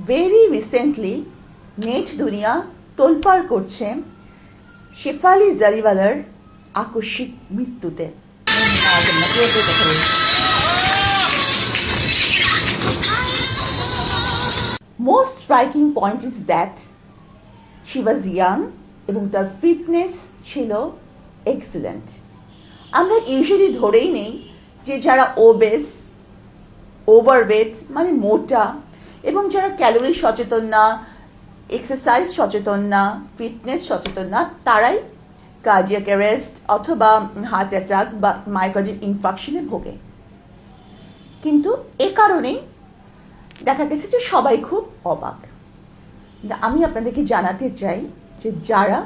Very recently net দুনিয়া তোলপাড় করছে শেফালি জারিওয়ালার আকস্মিক মৃত্যুতে। Most striking point is that she was young এবং তার ফিটনেস ছিল এক্সিলেন্ট আমরা ইউজুয়ালি ধরেই নেই যে যারা ওবেস ওভারওয়েট মানে মোটা এবং যারা ক্যালোরি সচেতন না এক্সারসাইজ সচেতন না ফিটনেস সচেতন না, তারাই কার্ডিয়াক অ্যারেস্ট অথবা হার্ট অ্যাটাক বা মাইকার্ডিয়াল ইনফাকশনে ভোগে। কিন্তু এ কারণেই দেখা গেছে যে সবাই খুব অবাক। আমি আপনাদেরকে জানাতে চাই যে যারা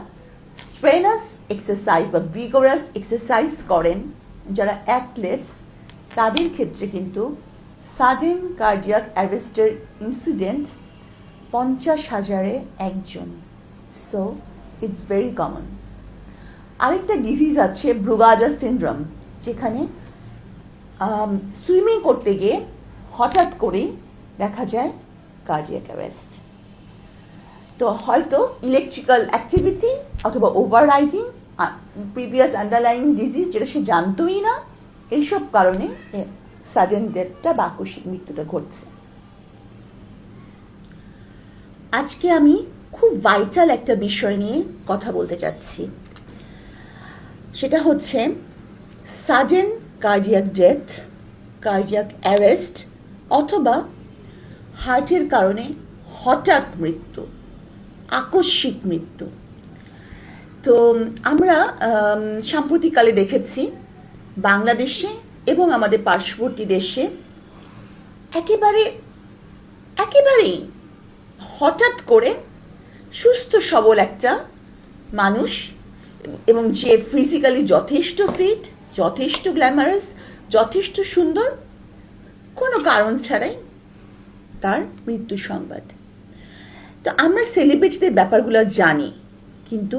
স্ট্রেনাস এক্সারসাইজ বা ভিগোরাস এক্সারসাইজ করেন, যারা অ্যাথলেটস তাদের ক্ষেত্রে কিন্তু সাডেন কার্ডিয়াক অ্যারেস্টের ইনসিডেন্ট পঞ্চাশ হাজারে একজন। সো ইটস ভেরি কমন আরেকটা ডিজিজ আছে ব্রুগাডা সিনড্রোম যেখানে সুইমিং করতে গিয়ে হঠাৎ করেই দেখা যায় কার্ডিয়াক অ্যারেস্ট তো হয়তো ইলেকট্রিক্যাল অ্যাক্টিভিটি অথবা overriding previous underline disease যেটা সে জানতোই না, এইসব কারণে সাডেন ডেথটা বা আকস্মিক মৃত্যুটা ঘটছে। আজকে আমি খুব ভাইটাল একটা বিষয় নিয়ে কথা বলতে চাচ্ছি সেটা হচ্ছে sudden cardiac death cardiac arrest অথবা হার্টের কারণে হঠাৎ মৃত্যু আকস্মিক মৃত্যু। তো আমরা আম, সাম্প্রতিককালে দেখেছি বাংলাদেশে এবং আমাদের পার্শ্ববর্তী দেশে একেবারে, একেবারেই হঠাৎ করে সুস্থ, সবল একটা মানুষ এবং যে ফিজিক্যালি যথেষ্ট ফিট যথেষ্ট গ্ল্যামারাস যথেষ্ট সুন্দর, কোনো কারণ ছাড়াই তার মৃত্যু সংবাদ। তো আমরা সেলিব্রিটিদের ব্যাপারগুলো জানি, কিন্তু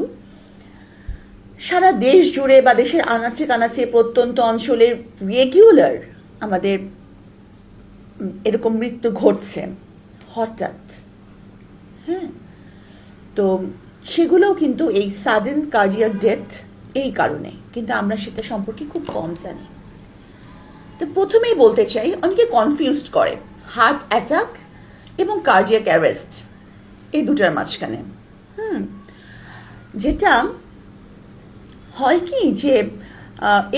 সারা দেশ জুড়ে বা দেশের আনাচে কানাচে প্রত্যন্ত অঞ্চলের রেগুলার আমাদের এরকম মৃত্যু ঘটছে, হঠাৎ। হ্যাঁ? তো সেগুলোও কিন্তু এই সাডেন কার্ডিয়াক ডেথ এই কারণে, কিন্তু আমরা সেটা সম্পর্কে খুব কম জানি। তো প্রথমেই বলতে চাই, অনেকে কনফিউজড করে হার্ট অ্যাটাক এবং কার্ডিয়াক অ্যারেস্ট এই দুটার মাঝখানে। হুম, যেটা হয় কি যে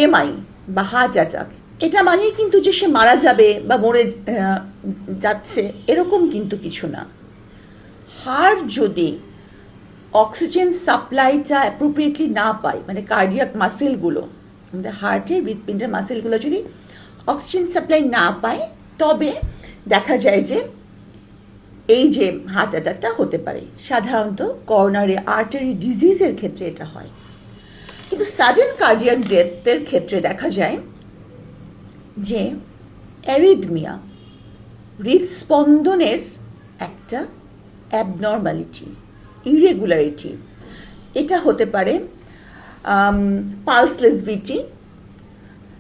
এমআই বা হার্ট অ্যাটাক এটা মানেই কিন্তু যে সে মারা যাবে বা মরে যাচ্ছে, এরকম কিন্তু কিছু না। হার্ট যদি অক্সিজেন সাপ্লাইটা অ্যাপ্রোপ্রিয়েটলি না পায় মানে কার্ডিয়াক মাসেলগুলো আমাদের হার্টের হৃৎপিণ্ডের মাসেলগুলো যদি অক্সিজেন সাপ্লাই না পায়, তবে দেখা যায় যে এই যে হার্ট অ্যাটাকটা হতে পারে। সাধারণত করোনারি আর্টারি ডিজিজের ক্ষেত্রে এটা হয়। কিন্তু সাডেন কার্ডিয়াক ডেথের ক্ষেত্রে দেখা যায় যে অ্যারিদমিয়া হৃদস্পন্দনের একটা অ্যাবনর্মালিটি ইরেগুলারিটি এটা হতে পারে পালসলেস ভিটি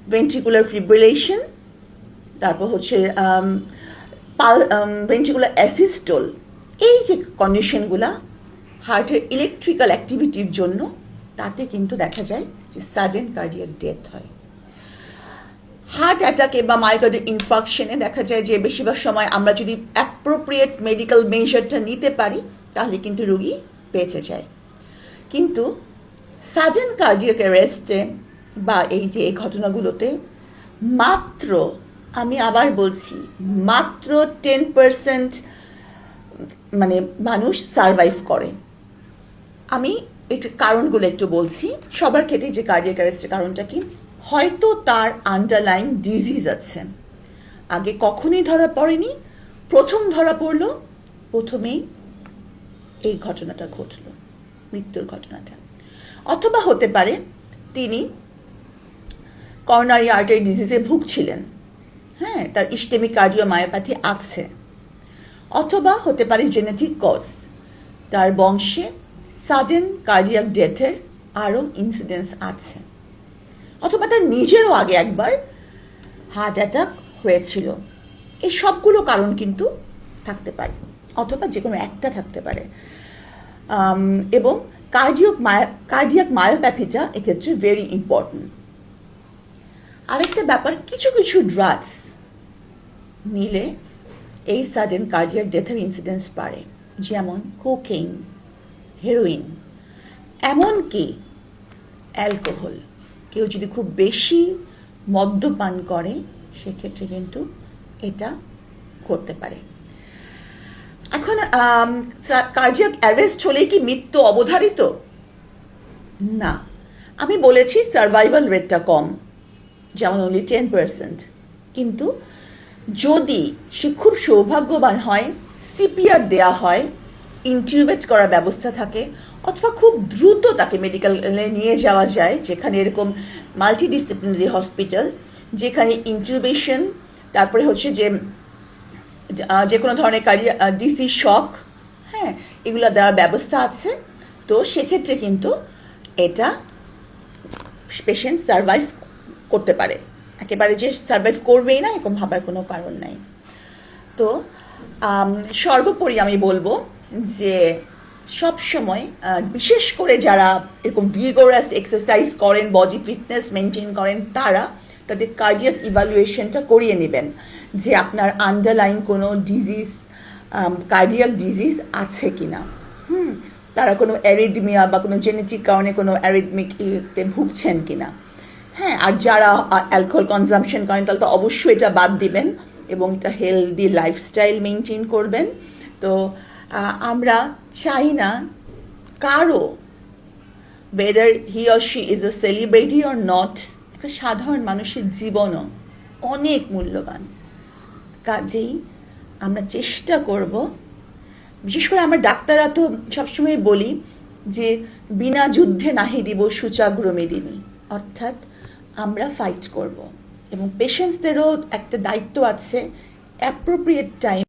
ভেন্ট্রিকুলার ফিব্রিলেশন তারপর হচ্ছে ভেন্ট্রিকুলার অ্যাসিস্টোল এই যে কন্ডিশনগুলা হার্টের ইলেকট্রিক্যাল অ্যাক্টিভিটির জন্য তাতে কিন্তু দেখা যায় যে সাডেন কার্ডিয়াক ডেথ হয়। হার্ট অ্যাটাকে বা মাইকার্ডিয়াল ইনফাকশনে দেখা যায় যে বেশিরভাগ সময় আমরা যদি অ্যাপ্রোপ্রিয়েট মেডিকেল মেজারটা নিতে পারি, তাহলে কিন্তু রুগী বেঁচে যায়। কিন্তু সাডেন কার্ডিয়াক অ্যারেস্টে বা এই যে এই ঘটনাগুলোতে মাত্র, আমি আবার বলছি, মাত্র টেন পার্সেন্ট মানে মানুষ সারভাইভ করে। আমি এটা কারণগুলো একটু বলছি। সবার ক্ষেত্রে যে কার্ডিয়াক অ্যারেস্টের কারণটা কি? হয়তো তার আন্ডারলাইন ডিজিজ আছে। আগে কখনোই ধরা পড়েনি। প্রথম ধরা পড়ল। প্রথমেই এই ঘটনাটা ঘটলো। মৃত্যুর ঘটনাটা। অথবা হতে পারে তিনি করোনারি আর্টারি ডিজিজে ভুগছিলেন। হ্যাঁ তার ইস্টেমিক কার্ডিও মায়োপ্যাথি আছে। অথবা হতে পারে জেনেটিক কজ তার বংশে সাডেন কার্ডিয়াক ডেথের আরও ইনসিডেন্স আছে। অথবা তার নিজেরও আগে একবার হার্ট অ্যাটাক হয়েছিল। এই সবগুলো কারণ কিন্তু থাকতে পারে, অথবা যে কোনো একটা থাকতে পারে। এবং কার্ডিয়াক কার্ডিয়াক মায়োপ্যাথিটা এক্ষেত্রে ভেরি ইম্পর্ট্যান্ট আরেকটা ব্যাপার, কিছু কিছু ড্রাগস নিলে এই সাডেন কার্ডিয়াক ডেথের ইনসিডেন্স বাড়ে, যেমন কোকেইন হেরোইন এমনকি অ্যালকোহল কেউ যদি খুব বেশি মদ্যপান করে, সেক্ষেত্রে কিন্তু এটা করতে পারে। এখন কার্ডিয়াক অ্যারেস্ট হলেই কি মৃত্যু অবধারিত? না। আমি বলেছি সার্ভাইভাল রেটটা কম, যেমন অনলি টেন পার্সেন্ট কিন্তু যদি সে খুব সৌভাগ্যবান হয় সিপিআর দেয়া হয় ইনটিউবেট করার ব্যবস্থা থাকে, অথবা খুব দ্রুত তাকে মেডিকেলে নিয়ে যাওয়া যায়, যেখানে এরকম মাল্টিডিসিপ্লিনারি হসপিটাল যেখানে ইনটিউবেশন তারপরে হচ্ছে যে যে কোনো ধরনের কারিয়া ডিসি শক হ্যাঁ এগুলো দেওয়ার ব্যবস্থা আছে। তো সেক্ষেত্রে কিন্তু এটা পেশেন্ট সার্ভাইভ করতে পারে। একেবারে যে সার্ভাইভ করবেই না, এরকম ভাবার কোনো কারণ নাই। তো সর্বোপরি আমি বলব যে সব সময় বিশেষ করে যারা এরকম ভিগোরাস এক্সারসাইজ করেন বডি ফিটনেস মেনটেন করেন, তারা তাদের কার্ডিয়াক ইভ্যালুয়েশনটা করিয়ে নেবেন যে আপনার আন্ডারলাইন কোনো ডিজিজ কার্ডিয়াক ডিজিজ আছে কি না হুম, তারা কোনো অ্যারিডমিয়া বা কোনো জেনেটিক কারণে কোনো অ্যারিডমিক ইতে ভুগছেন কি না হ্যাঁ আর যারা অ্যালকোহল কনজামশন করেন, তাহলে তো অবশ্যই এটা বাদ দিবেন এবং এটা হেলদি লাইফস্টাইল মেনটেন করবেন। তো আমরা চাই না কারও, whether he or she is a celebrity or not, একটা সাধারণ মানুষের জীবনও অনেক মূল্যবান। কাজেই আমরা চেষ্টা করব, বিশেষ করে আমরা ডাক্তাররা তো সবসময় বলি যে বিনা যুদ্ধে নাহি দিব সুচাগ্রমেদিনী অর্থাৎ আমরা ফাইট করব এবং পেশেন্টসদেরও একটা দায়িত্ব আছে অ্যাপ্রোপ্রিয়েট টাইম